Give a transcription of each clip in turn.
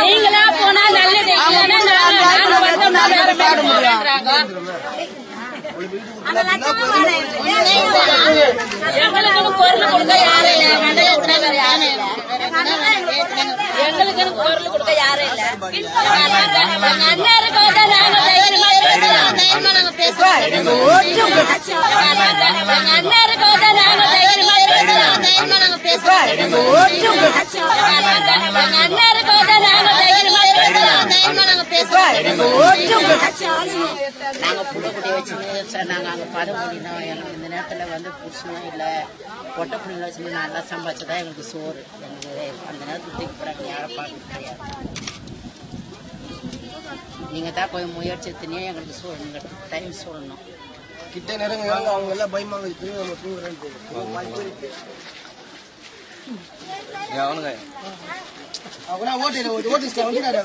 நீங்களா போனா நல்லது இல்லைன்னா பொருள் கொடுக்க யாரும் இல்ல மண்டையை விட்டுறாங்க யாரும் இல்ல எங்களுக்குன்னு பொருள் கொடுக்க யாரும் இல்ல எங்க இருக்கவங்க நாங்க தைரியமா பேசலாம் எங்க நாங்க வச்சுன்னு சார் நாங்கள் அங்கே பதம் முடினோம் எங்களுக்கு இந்த நேரத்தில் வந்து புருஷனும் இல்லை பொட்டை பிள்ளைங்கள வச்சுன்னு நல்லா சம்பாதிச்சு தான் எங்களுக்கு சோறு எங்களுக்கு அந்த நேரத்தில் தூக்கி போகிறாங்க யாரை பார்க்க நீங்கள் தான் கொஞ்சம் முயற்சி எடுத்துனே எங்களுக்கு சோ எங்களுக்கு டைம் சொல்லணும் கிட்ட நெருங்க அவங்க எல்லாம் பயமாங்க நம்ம தூங்குறேன்னு Ya, ono kayak. Aku nak vote deh, vote discount kita ada.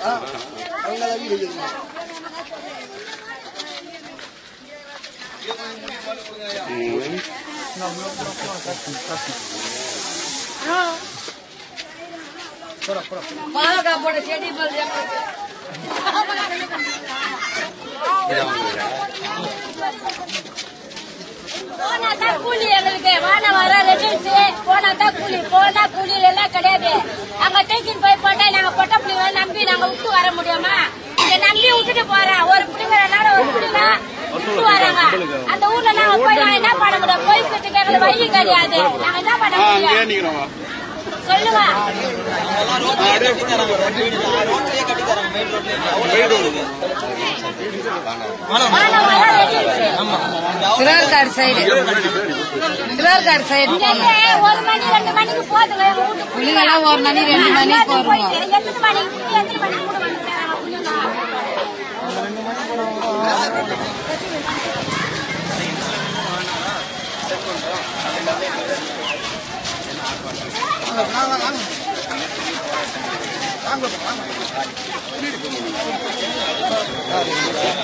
Ah, orang lagi deh. Hmm. போனா தான் கூலி போனா கூலி எல்லாம் கிடையாது. அங்க டேக்கின் போய் போட்டா நாங்க பொட்ட பிள்ளைங்க நம்பி நாங்க விட்டு வர முடியுமா? இங்க நம்பி விட்டுட்டு போறேன் ஒரு பிள்ளைங்க ரெண்டாவது ஒரு பிள்ளைங்க விட்டு வராங்க. அந்த ஊர்ல நாங்க போய் நாங்க என்ன பண்ண முடியும்? போய் எங்களுக்கு வழி கிடையாது நாங்க என்ன பண்ண முடியும்? வர ரெடில்ஸ் திருவாரூர் சைடு திருவாரூர் சைடு ஒரு மணி ரெண்டு மணிக்கு போதுங்க புள்ளிங்கெல்லாம் ஒரு மணி ரெண்டு மணி போறோம் எத்தனை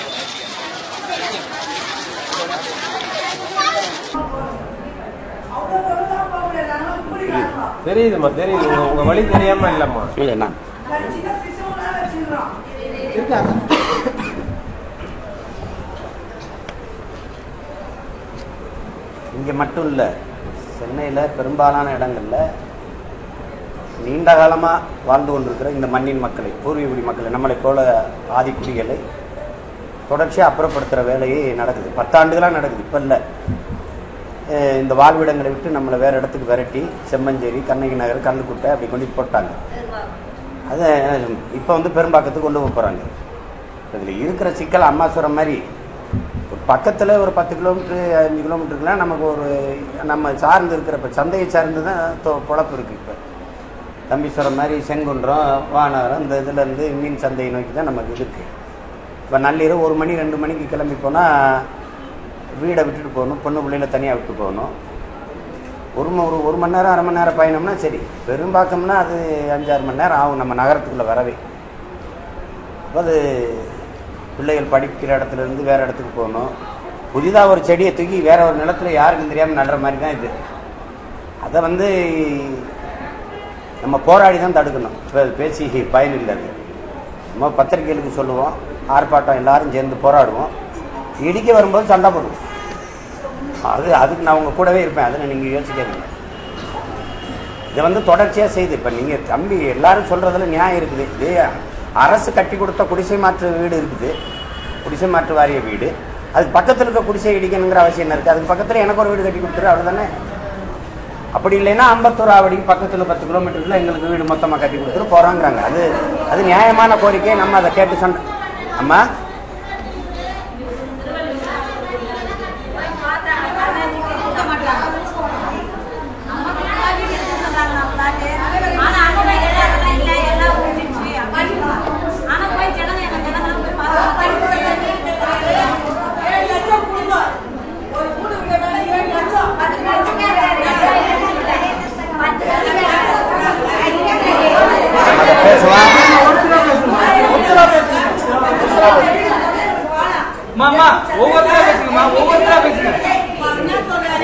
தெரியுதும்மா தெரியுது. உங்க- வழி தெரியாம இல்லம்மா. இல்லைண்ணா இங்கே மட்டும் இல்லை சென்னையில் பெரும்பாலான இடங்களில் நீண்ட காலமாக வாழ்ந்து கொண்டிருக்கிற இந்த மண்ணின் மக்களை பூர்வீகுடி மக்களை நம்மளைப் போல ஆதிக்குடிகளை தொடர்ச்சியாக அப்புறப்படுத்துகிற வேலையே நடக்குது. பத்தாண்டுகளாக நடக்குது இப்போ இல்லை. இந்த வாழ்விடங்களை விட்டு நம்மளை வேறு இடத்துக்கு விரட்டி செம்மஞ்சேரி கண்ணகி நகர் கல்லுக்குட்டை அப்படி கொண்டு போட்டாங்க. அதை இப்போ வந்து பெரும்பாக்கத்துக்கு கொண்டு போக போகிறாங்க இதில் இருக்கிற சிக்கல் அம்மா சொல்கிற மாதிரி. ஒரு பக்கத்தில் ஒரு பத்து கிலோமீட்ரு அஞ்சு கிலோமீட்டருக்குலாம் நமக்கு ஒரு நம்ம சார்ந்து இருக்கிற இப்போ சந்தையை சார்ந்து தான் குழப்பு பொழப்பு இருக்குது இப்போ. தம்பி சொல்கிற மாதிரி செங்குன்றம் வானகரம் இந்த இதுலேருந்து மீன் சந்தையை நோக்கி தான் நமக்கு இருக்குது இப்போ நள்ளிரவு ஒரு மணி ரெண்டு மணிக்கு கிளம்பி போனால் வீடை விட்டுட்டு போகணும் பொண்ணு பிள்ளையில தனியாக விட்டு போகணும். ஒரு ஒரு ஒரு மணி நேரம் அரை மணி நேரம் பயணம்னா சரி. பெரும்பாக்கம்னா அது அஞ்சாறு மணி நேரம் ஆகும் நம்ம நகரத்துக்குள்ளே வரவே. அப்போ அது பிள்ளைகள் படிக்கிற இடத்துல இருந்து வேறு இடத்துக்கு போகணும். புதிதாக ஒரு செடியை தூக்கி வேற ஒரு நிலத்துல யாருக்கும் தெரியாமல் நடுற மாதிரி தான் இது. அதை வந்து நம்ம போராடி தான் தடுக்கணும். இப்போ பேசி பயன் இல்லை அது. நம்ம பத்திரிகைகளுக்கு சொல்லுவோம் ஆர்ப்பாட்டம் எல்லாரும் சேர்ந்து போராடுவோம். இடிக்க வரும்போது சண்டை போடுவோம். அது அதுக்கு நான் உங்கள் கூடவே இருப்பேன். அதை நீங்கள் யோசிக்காதீங்க. இதை வந்து தொடர்ச்சியாக செய்து இப்போ நீங்கள் தம்பி எல்லாரும் சொல்கிறதுல நியாயம் இருக்குது. இது அரசு கட்டி கொடுத்த குடிசை மாற்று வீடு இருக்குது. குடிசை மாற்று வாரிய வீடு. அதுக்கு பக்கத்தில் இருக்க குடிசை இடிக்கணுங்கிற அவசியம் என்ன இருக்குது அதுக்கு பக்கத்தில் எனக்கு ஒரு வீடு கட்டி கொடுத்துரு அவ்வளோதானே அப்படி இல்லைன்னா அம்பத்தூர் ஆவடிக்கு பக்கத்தில் பத்து கிலோமீட்டரில் எங்களுக்கு வீடு மொத்தமாக கட்டி கொடுத்துட்டு போகிறாங்கிறாங்க அது அது நியாயமான கோரிக்கை நம்ம அதை கேட்டு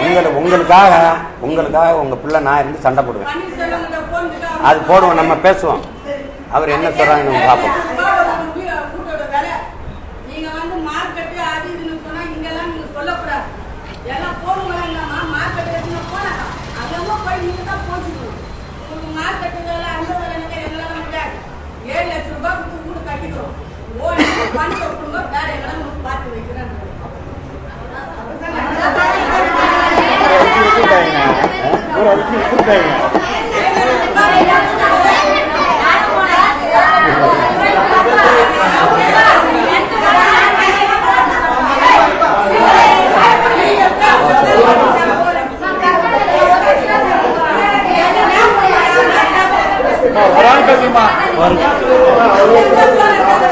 உங்களை உங்களுக்காக உங்களுக்காக உங்க பிள்ளை நான் இருந்து சண்டை போடுவேன். அது போடுவோம் நம்ம பேசுவோம். அவர் என்ன சொல்றாங்கன்னு பார்ப்போம். पानी को दूँगा प्यार है मैडम बात नहीं करना और अभी खुद गए Orang kasih mak. Orang.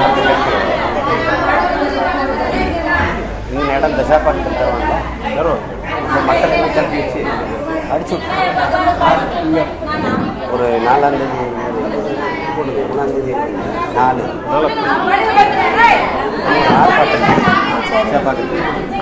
விசாகப்பட்டினத்தில் தருவோம் மக்கள் கிளப்பிச்சு அடிச்சு இல்லை ஒரு நாலாந்தேதி மூணாந்தேதி நாலு விசாகப்பட்டினம் விசாகப்பட்டினம்